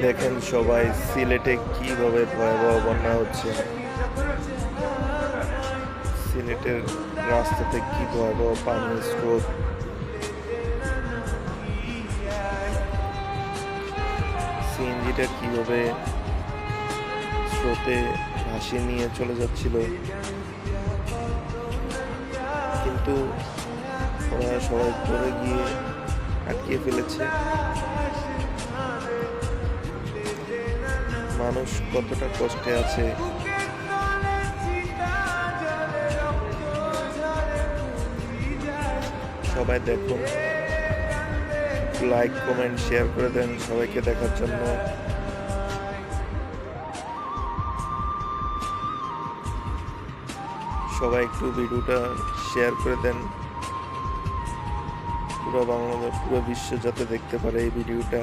দেখেন সবাই সিলেটে কীভাবে ভয়াবহ বন্যা হচ্ছে। সিলেটের রাস্তাতে কি ভয়াবহ পানির স্রোত। সিএনজিটা কীভাবে স্রোতে ভাসিয়ে নিয়ে চলে যাচ্ছিল। কিন্তু ওরা সবাই পড়ে গিয়ে আটকিয়ে ফেলেছে। মানুষ কতটা কষ্টে আছে। সবাই দেখুন। লাইক কমেন্ট শেয়ার করে দেন। সবাইকে দেখার জন্য। সবাই একটু ভিডিওটা শেয়ার করে দেন। পুরো বাংলাদেশ, পুরো বিশ্ব যাতে দেখতে পারে এই ভিডিওটা।